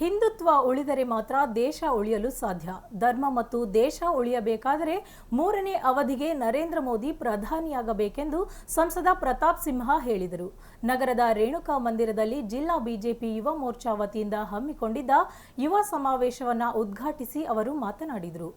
ಹಿಂದುತ್ವ ಉಳಿದರೆ ಮಾತ್ರ ದೇಶ ಉಳಿಯಲು ಸಾಧ್ಯ. ಧರ್ಮ ಮತ್ತು ದೇಶ ಉಳಿಯಬೇಕಾದರೆ ಮೂರನೇ ಅವಧಿಗೆ ನರೇಂದ್ರ ಮೋದಿ ಪ್ರಧಾನಿಯಾಗಬೇಕೆಂದು ಸಂಸದ ಪ್ರತಾಪ್ ಸಿಂಹ ಹೇಳಿದರು. ನಗರದ ರೇಣುಕಾ ಮಂದಿರದಲ್ಲಿ ಜಿಲ್ಲಾ ಬಿಜೆಪಿ ಯುವ ಮೋರ್ಚಾ ವತಿಯಿಂದ ಹಮ್ಮಿಕೊಂಡಿದ್ದ ಯುವ ಸಮಾವೇಶವನ್ನು ಉದ್ಘಾಟಿಸಿ ಅವರು ಮಾತನಾಡಿದರು.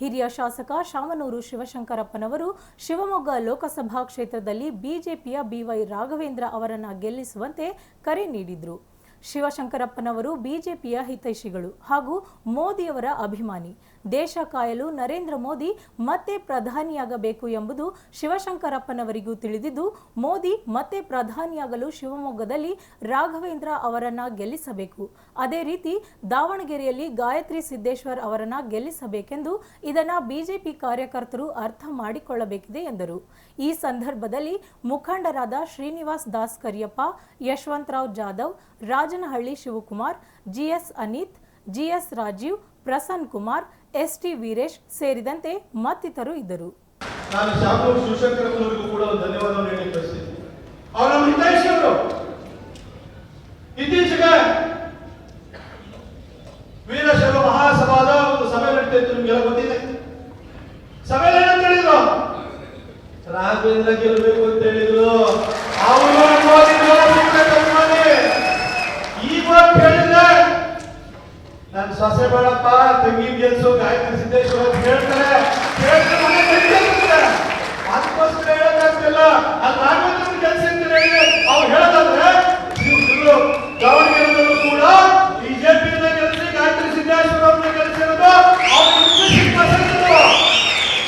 ಹಿರಿಯ ಶಾಸಕ ಶಾಮನೂರು ಶಿವಶಂಕರಪ್ಪನವರು ಶಿವಮೊಗ್ಗ ಲೋಕಸಭಾ ಕ್ಷೇತ್ರದಲ್ಲಿ ಬಿಜೆಪಿಯ ಬಿವೈ ರಾಘವೇಂದ್ರ ಅವರನ್ನು ಗೆಲ್ಲಿಸುವಂತೆ ಕರೆ ನೀಡಿದ್ರು. ಶಿವಶಂಕರಪ್ಪನವರು ಬಿಜೆಪಿಯ ಹಿತೈಷಿಗಳು ಹಾಗೂ ಮೋದಿಯವರ ಅಭಿಮಾನಿ. ದೇಶ ಕಾಯಲು ನರೇಂದ್ರ ಮೋದಿ ಮತ್ತೆ ಪ್ರಧಾನಿಯಾಗಬೇಕು ಎಂಬುದು ಶಿವಶಂಕರಪ್ಪನವರಿಗೂ ತಿಳಿದಿದ್ದು, ಮೋದಿ ಮತ್ತೆ ಪ್ರಧಾನಿಯಾಗಲು ಶಿವಮೊಗ್ಗದಲ್ಲಿ ರಾಘವೇಂದ್ರ ಅವರನ್ನ ಗೆಲ್ಲಿಸಬೇಕು. ಅದೇ ರೀತಿ ದಾವಣಗೆರೆಯಲ್ಲಿ ಗಾಯತ್ರಿ ಸಿದ್ದೇಶ್ವರ್ ಅವರನ್ನ ಗೆಲ್ಲಿಸಬೇಕೆಂದು ಇದನ್ನ ಬಿಜೆಪಿ ಕಾರ್ಯಕರ್ತರು ಅರ್ಥ ಮಾಡಿಕೊಳ್ಳಬೇಕಿದೆ ಎಂದರು. ಈ ಸಂದರ್ಭದಲ್ಲಿ ಮುಖಂಡರಾದ Srinivas Das Kariyappa, Yashwantrao Jadhav, Rajanahalli Shivakumar GS Anith GS Rajeev Prasan Kumar, ST Veeresh ಸೇರಿದಂತೆ ಮತ್ತಿತರರು ಇದ್ದರು. ನಾನು ಶಾಮೂರ್ ಶಿವಶಂಕರಪ್ಪನವರಿಗೂ ಕೂಡ ಒಂದು ಧನ್ಯವಾದವನ್ನು ಹೇಳಿ ಬಯಸ್ತೀನಿ ಅವರು ನಮ್ಮ ಹಿತೈಷಿಯವರು ಇತ್ತೀಚೆಗೆ ವೀರಶೈವ ಮಹಾಸಭಾದ ಒಂದು ಸಭೆ ನಡೀತಾ ನಿಮ್ಗೆಲ್ಲ ಗೊತ್ತಿದೆ. ಸಭೆಯಲ್ಲಿ ಏನಂತ ಹೇಳಿದ್ರು ರಾಘವೇಂದ್ರ ಗೆಲ್ಲಬೇಕು ಅಂತ ಹೇಳಿದ್ರು ಅವರು ಮೋದಿ ಮಾಡಿ ಈಗ ಹೇಳಿದ್ರೆ ನಾನು ಸೊಸೆ ಬೇಡಪ್ಪ ತಂಗಿ ಗೆಲ್ಸು ಗಾಯತ್ರಿ ಸಿದ್ದೇಶ್ವರ ಹೇಳ್ತಾರೆ ಹೇಳ್ತಾರೆ ಮನೆ ಕಟ್ಟಿರ್ತಾರೆ. ಅದಕ್ಕೋಸ್ಕರ ಹೇಳಕ್ಕಾಗ್ತಿಲ್ಲ ಅಲ್ಲಿ ರಾಘವೇಂದ್ರ ಗೆಲ್ಸಿ ಅಂತ ಹೇಳಿ ಅವ್ರು ಹೇಳೋದಾದ್ರೆ ನೀವು ಇವ್ರು ದಾವಣಗೆರೆಯಲ್ಲೂ ಕೂಡ ಬಿಜೆಪಿಯಿಂದ ಗೆಲ್ಸಿ ಗಾಯತ್ರಿ ಸಿದ್ದೇಶ್ವರ ಅವ್ರನ್ನ ಗೆಲ್ಸಿರೋದು ಅವ್ರು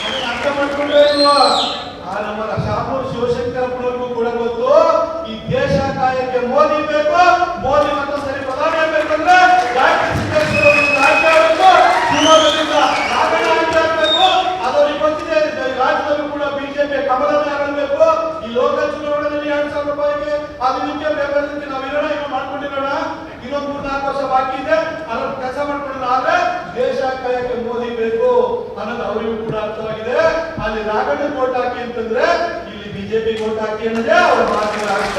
ಅದನ್ನ ಅರ್ಥ ಮಾಡ್ಕೊಂಡೇ ಇಲ್ವಾ ಆ ನಮ್ಮ ಶಾಮೂರ್ ಶಿವಶಂಕರಪ್ಪನವ್ರಿಗೂ ಕೂಡ ಗೊತ್ತು ಈ ದೇಶ ಕಾಯಕ್ಕೆ ಮೋದಿ ಬೇಕು ಮೋದಿ ಮತ್ತೊಂದ್ಸರಿ ಪ್ರಧಾನಿ ಆಗ್ಬೇಕಂದ್ರೆ ಗಾಯತ್ರಿ ಸಿದ್ದೇಶ್ವರ ಅವ್ರನ್ನ ರಾಜ್ಯ ಆಗಬೇಕು ಶಿವಮೊಗ್ಗದಿಂದ ರಾಘಣ್ಣ ರಾಜ್ಯ ಆಗ್ಬೇಕು ಅದವ್ರಿಗೆ ಗೊತ್ತಿದೆ ಈ ರಾಜ್ಯದಲ್ಲೂ ಕೂಡ ಬಿಜೆಪಿ ಕಮಲನೇ ಆಗಬೇಕು ಈ ಲೋಕ ಚುನಾವಣೆಯಲ್ಲಿ ಎರಡ್ ಸಾವಿರ ರೂಪಾಯಿಗೆ ಅದು ಪೇಪರ್ ಬೇಕಾದ್ರೆ ನಾವು ಇವ್ ಏನೋ ಮಾಡ್ಕೊಂಡಿರೋಣ. ಇನ್ನೊಂದು ಮೂರ್ ನಾಲ್ಕು ವರ್ಷ ಬಾಕಿ ಇದೆ. ಅದನ್ನ ಕೆಲಸ ಮಾಡ್ಕೊಂಡಿಲ್ಲ ಆದ್ರೆ ದೇಶ ಕಾಯಕ್ಕೆ ಮೋದಿ ಬೇಕು ಅನ್ನೋದು ಅವರಿಗೂ ಕೂಡ ಅರ್ಥವಾಗಿದೆ. ಅಲ್ಲಿ ರಾಘವೇಂದ್ರ ಕೋಟ್ ಹಾಕಿ ಅಂತಂದ್ರೆ ಇಲ್ಲಿ ಬಿಜೆಪಿ ವೋಟ್ ಹಾಕಿ ಅನ್ನೋದೇ ಅವ್ರ ಮಾತಿನ ಅರ್ಥ.